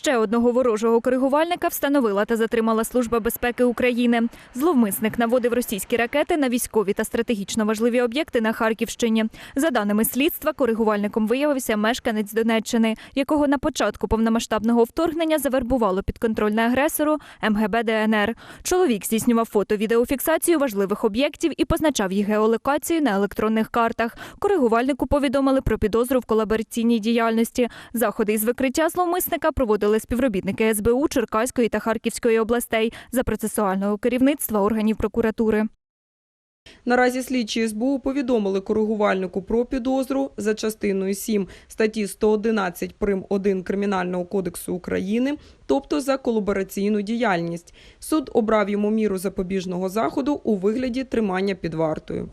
Ще одного ворожого коригувальника встановила та затримала Служба безпеки України. Зловмисник наводив російські ракети на військові та стратегічно важливі об'єкти на Харківщині. За даними слідства, коригувальником виявився мешканець Донеччини, якого на початку повномасштабного вторгнення завербувало підконтрольне агресору МГБ ДНР. Чоловік здійснював фото-відеофіксацію важливих об'єктів і позначав їх геолокацію на електронних картах. Коригувальнику повідомили про підозру в колабораційній діяльності. Заходи із викриття зловмисника проводили співробітники СБУ Черкаської та Харківської областей за процесуального керівництва органів прокуратури. Наразі слідчі СБУ повідомили коригувальнику про підозру за частиною 7 статті 111 прим. 1 Кримінального кодексу України, тобто за колабораційну діяльність. Суд обрав йому міру запобіжного заходу у вигляді тримання під вартою.